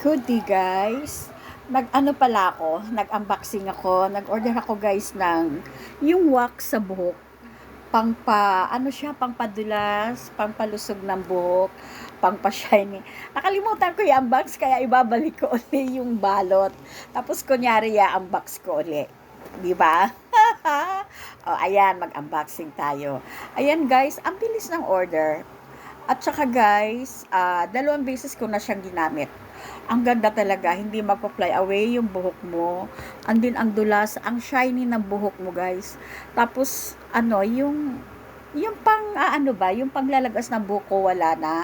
Good day guys. Nag-ano pala ako, nag-unboxing ako, nag-order ako guys ng yung wax sa buhok. Pangpa, ano siya, pangpadulas, pangpalusog ng buhok, pangpa-shiny. Nakalimutan ko i-unbox kaya ibabalik ko uli yung balot. Tapos kunyari i-unbox ko uli. Di ba? o, ayan, mag-unboxing tayo. Ayan guys, ang bilis ng order. At saka guys, ah, dalawang beses ko na siyang ginamit. Ang ganda talaga, hindi magpa-fly away yung buhok mo. Andin ang dulas, ang shiny ng buhok mo guys. Tapos, ano, yung yung pang ah, ano ba, yung panglalagas ng buhok ko wala na.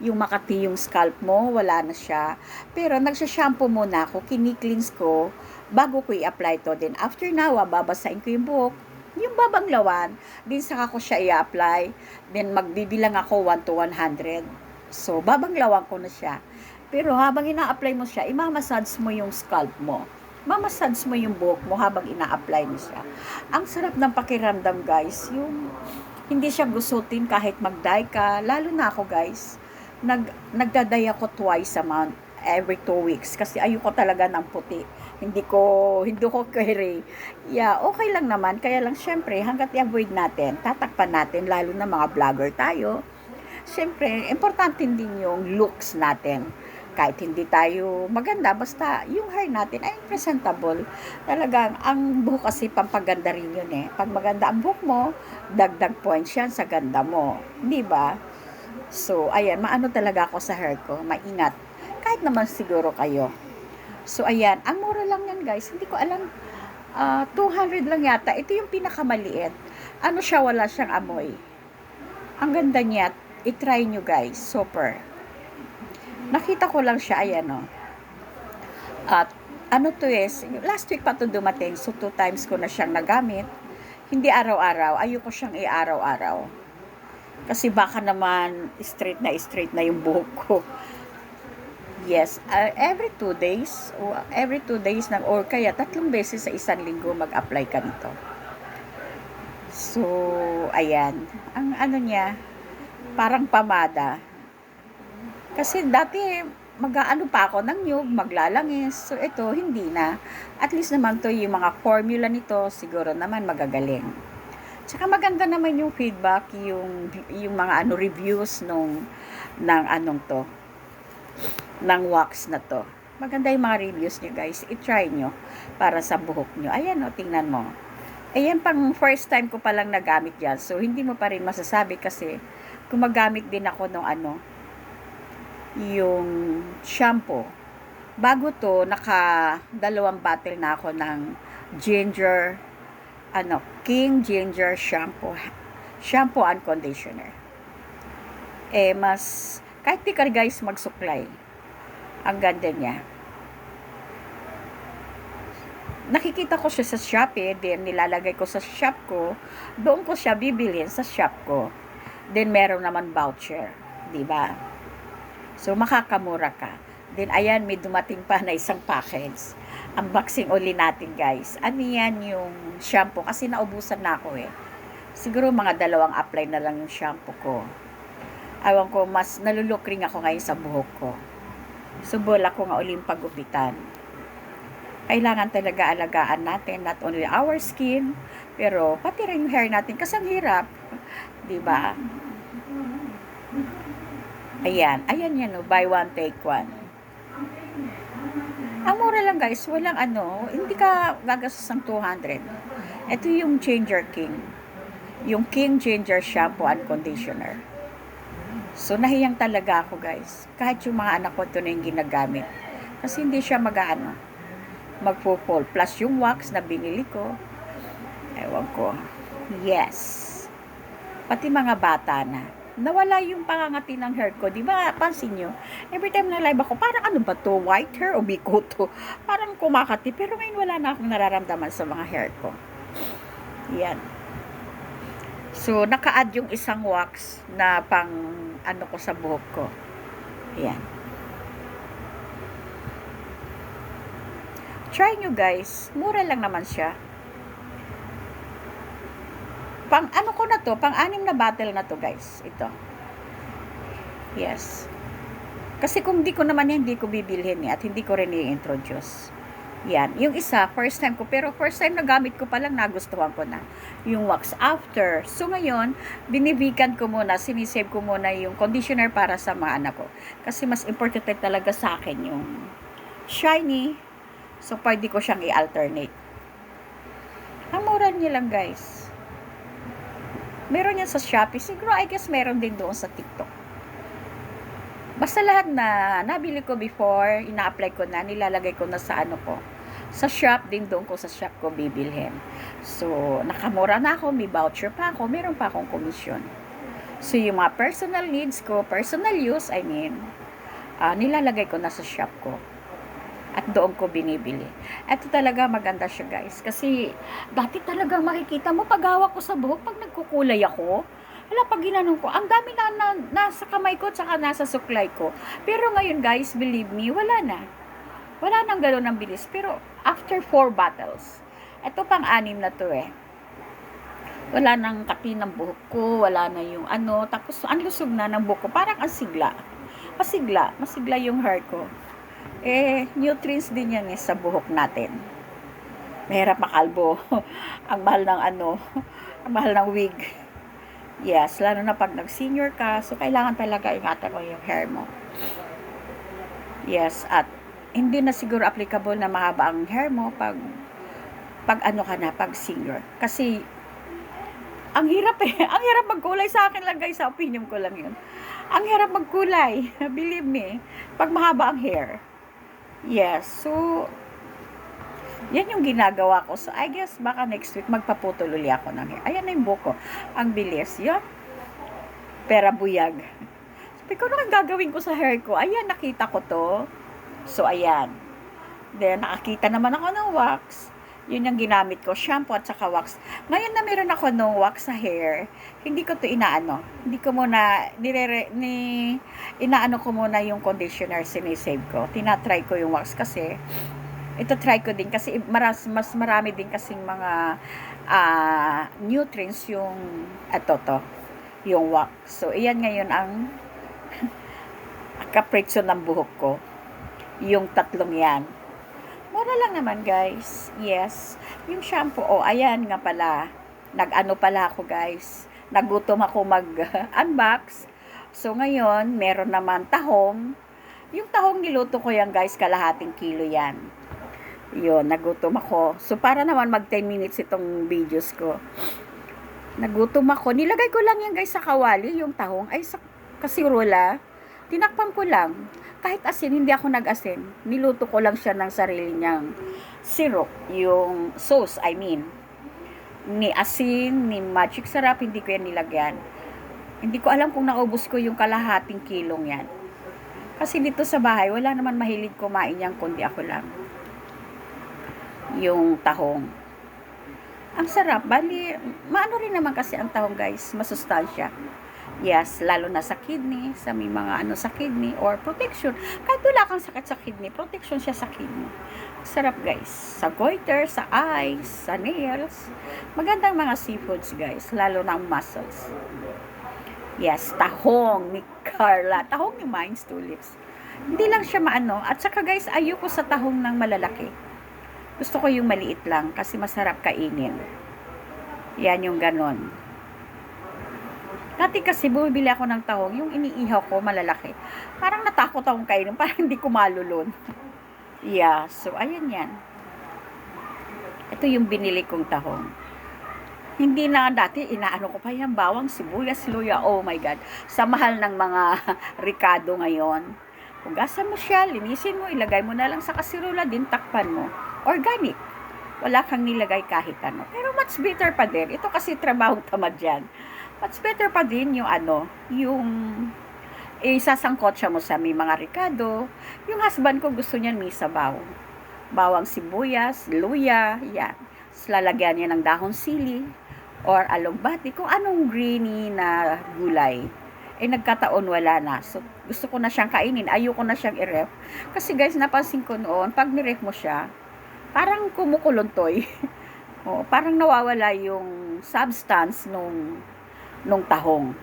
Yung makati yung scalp mo, wala na siya. Pero nagsha-shampoo muna ako, kini-cleanse ko bago ko i-apply to. Then after now, ah, babasahin ko yung buhok yung babanglawan, din saka ko siya i-apply. Then magbibilang ako 1 to 100. So, babanglawan ko na siya. Pero habang ina-apply mo siya, imamassage mo yung scalp mo. Mamassage mo yung buhok mo habang ina-apply mo siya. Ang sarap ng pakiramdam, guys. Yung hindi siya gusutin kahit mag-dye ka. Lalo na ako, guys. Nag, nagdaday ako twice a month every two weeks kasi ayoko talaga ng puti. Hindi ko, hindi ko carry. Yeah, okay lang naman. Kaya lang, syempre, hanggat i-avoid natin, tatakpan natin, lalo na mga vlogger tayo. Syempre, importante din yung looks natin. Kahit hindi tayo maganda, basta yung hair natin ay presentable. Talagang, ang buhok kasi pampaganda rin yun eh. Pag maganda ang buhok mo, dagdag points yan sa ganda mo. Di ba? So, ayan, maano talaga ako sa hair ko. Maingat kahit naman siguro kayo. So, ayan. Ang mura lang yan, guys. Hindi ko alam. Uh, 200 lang yata. Ito yung pinakamaliit. Ano siya? Wala siyang amoy. Ang ganda niya. I-try nyo, guys. Super. Nakita ko lang siya. Ayan, o. At, ano to is, last week pa to dumating. So, two times ko na siyang nagamit. Hindi araw-araw. Ayoko siyang i-araw-araw. Kasi baka naman straight na straight na yung buhok ko. Yes, uh, every two days, o every two days ng, or kaya tatlong beses sa isang linggo mag-apply ka nito. So, ayan. Ang ano niya, parang pamada. Kasi dati, mag-aano pa ako ng nyug, maglalangis. So, ito, hindi na. At least naman to yung mga formula nito, siguro naman magagaling. Tsaka maganda naman yung feedback, yung, yung mga ano reviews nung, ng anong to, ng wax na to. Maganda yung mga reviews nyo guys. I-try nyo para sa buhok nyo. Ayan o, tingnan mo. Ayan pang first time ko palang nagamit yan. So, hindi mo pa rin masasabi kasi gumagamit din ako ng ano, yung shampoo. Bago to, naka dalawang bottle na ako ng ginger, ano, King Ginger Shampoo. Shampoo and conditioner. Eh, mas, kahit di ka guys magsuklay, ang ganda niya. Nakikita ko siya sa Shopee, then nilalagay ko sa shop ko, doon ko siya bibilin sa shop ko. Then meron naman voucher, 'di ba? So makakamura ka. Then ayan, may dumating pa na isang package. Unboxing uli natin, guys. Ano yan yung shampoo? Kasi naubusan na ako eh. Siguro mga dalawang apply na lang yung shampoo ko. Awan ko, mas nalulukring ako ngayon sa buhok ko. Subol ako nga uling pagupitan. Kailangan talaga alagaan natin not only our skin, pero pati rin yung hair natin kasi ang hirap. 'Di ba? Ayan, ayan yan no, buy one take one. Ang mura lang guys, walang ano, hindi ka gagastos ng 200. Ito yung Ginger King. Yung King Ginger Shampoo and Conditioner. So, nahiyang talaga ako, guys. Kahit yung mga anak ko, ito na yung ginagamit. Kasi hindi siya mag-ano, magpo-fall. Plus yung wax na binili ko, ewan ko. Yes. Pati mga bata na. Nawala yung pangangati ng hair ko. Di ba, pansin nyo? Every time na live ako, parang ano ba to? White hair o biko to? Parang kumakati. Pero ngayon wala na akong nararamdaman sa mga hair ko. Yan. So, naka-add yung isang wax na pang ano ko sa buhok ko. Ayan. Try nyo guys. Mura lang naman siya. Pang ano ko na to, pang anim na bottle na to guys. Ito. Yes. Kasi kung di ko naman yan, hindi ko bibilhin eh, at hindi ko rin i-introduce. Yan. Yung isa, first time ko. Pero first time na gamit ko pa lang, nagustuhan ko na. Yung wax after. So ngayon, binibigan ko muna, sinisave ko muna yung conditioner para sa mga anak ko. Kasi mas important talaga sa akin yung shiny. So pwede ko siyang i-alternate. Ang mura niya lang guys. Meron yan sa Shopee. Siguro I guess meron din doon sa TikTok. Basta lahat na nabili ko before, ina-apply ko na, nilalagay ko na sa ano ko. Sa shop din doon ko sa shop ko bibilhin. So, nakamura na ako, may voucher pa ako, meron pa akong komisyon. So, yung mga personal needs ko, personal use, I mean, ah, nilalagay ko na sa shop ko. At doon ko binibili. Ito talaga maganda siya guys. Kasi dati talaga makikita mo pag hawak ko sa buhok, pag nagkukulay ako, wala pag ginanong ko, ang dami na, na nasa kamay ko tsaka nasa suklay ko. Pero ngayon guys, believe me, wala na. Wala nang gano'n ng bilis. Pero after four bottles, ito pang anim na to eh. Wala nang kati ng buhok ko, wala na yung ano, tapos ang lusog na ng buhok ko, parang ang sigla. Masigla, masigla yung hair ko. Eh, nutrients din yan eh sa buhok natin. Mahirap makalbo. ang mahal ng ano, ang mahal ng wig. Yes, lalo na pag nag-senior ka, so kailangan talaga ingatan mo yung hair mo. Yes, at hindi na siguro applicable na mahaba ang hair mo pag pag ano ka na, pag senior. Kasi ang hirap eh. Ang hirap magkulay sa akin lang guys, sa opinion ko lang yun. Ang hirap magkulay, believe me, pag mahaba ang hair. Yes, so yan yung ginagawa ko. So, I guess, baka next week, magpaputol uli ako ng hair. Ayan na yung buko. Ang bilis. Yan. Pera buyag. Sabi ko, ano gagawin ko sa hair ko? Ayan, nakita ko to. So, ayan. Then, nakakita naman ako ng wax. Yun yung ginamit ko, shampoo at saka wax. Ngayon na meron ako ng wax sa hair, hindi ko to inaano. Hindi ko muna, nire, ni, inaano ko muna yung conditioner, sinisave ko. Tinatry ko yung wax kasi, ito try ko din kasi maras, mas marami din kasing mga ah, nutrients yung ito to yung wax. So, iyan ngayon ang kapritsyo ng buhok ko. Yung tatlong yan. Mura lang naman, guys. Yes. Yung shampoo, oh, ayan nga pala. Nag-ano pala ako, guys. Nagutom ako mag-unbox. So, ngayon, meron naman tahong. Yung tahong niluto ko yan, guys, kalahating kilo yan. Yun, nagutom ako. So, para naman mag 10 minutes itong videos ko. Nagutom ako. Nilagay ko lang yan guys sa kawali, yung tahong. Ay, sa kasirola. Tinakpan ko lang. Kahit asin, hindi ako nag-asin. Niluto ko lang siya ng sarili niyang syrup. Yung sauce, I mean. Ni asin, ni magic sarap, hindi ko yan nilagyan. Hindi ko alam kung naubos ko yung kalahating kilong yan. Kasi dito sa bahay, wala naman mahilig kumain yan, kundi ako lang yung tahong. Ang sarap. Bali, maano rin naman kasi ang tahong guys, masustansya. Yes, lalo na sa kidney, sa may mga ano sa kidney or protection. Kahit wala kang sakit sa kidney, protection siya sa kidney. Sarap guys. Sa goiter, sa eyes, sa nails. Magandang mga seafoods guys, lalo na ang mussels. Yes, tahong ni Carla. Tahong ni Minds Tulips. Hindi lang siya maano. At saka guys, ayoko sa tahong ng malalaki. Gusto ko yung maliit lang kasi masarap kainin. Yan yung ganon. Dati kasi bumibili ako ng tahong, yung iniihaw ko malalaki. Parang natakot akong kainin, parang hindi ko malulon. yeah, so ayan yan. Ito yung binili kong tahong. Hindi na dati, inaano ko pa yan, bawang, sibuyas, luya, oh my God. Sa mahal ng mga ricado ngayon. Hugasan mo siya, linisin mo, ilagay mo na lang sa kasirola, din takpan mo. Organic. Wala kang nilagay kahit ano. Pero much better pa din. Ito kasi trabahong tamad yan. Much better pa din yung ano, yung isasangkot siya mo sa may mga ricado. Yung husband ko gusto niyan may sabaw. Bawang sibuyas, luya, yan. Tapos lalagyan niya ng dahon sili or alugbati, kung anong greeny na gulay. Eh, nagkataon wala na. So, gusto ko na siyang kainin. Ayoko na siyang i-ref. Kasi guys, napansin ko noon, pag niref mo siya, parang kumukuluntoy. o, parang nawawala yung substance nung, nung tahong.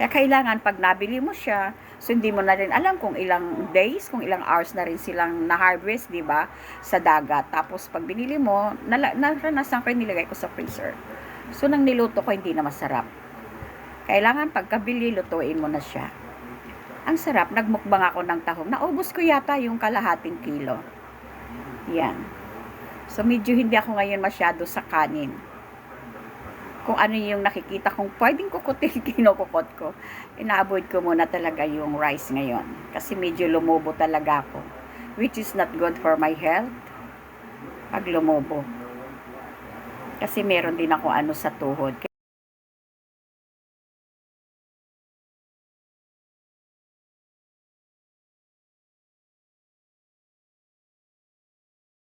Kaya kailangan, pag nabili mo siya, So, hindi mo na rin alam kung ilang days, kung ilang hours na rin silang na-harvest, di ba, sa dagat. Tapos, pag binili mo, nala, naranasan ko yung nilagay ko sa freezer. So, nang niluto ko, hindi na masarap. Kailangan pagkabili, lutuin mo na siya. Ang sarap, nagmukbang ako ng tahong. Naubos ko yata yung kalahating kilo. Yan. So, medyo hindi ako ngayon masyado sa kanin. Kung ano yung nakikita kong pwedeng kukutin, kinukukot ko. Ina-avoid ko muna talaga yung rice ngayon. Kasi medyo lumubo talaga ako. Which is not good for my health. Pag lumubo. Kasi meron din ako ano sa tuhod.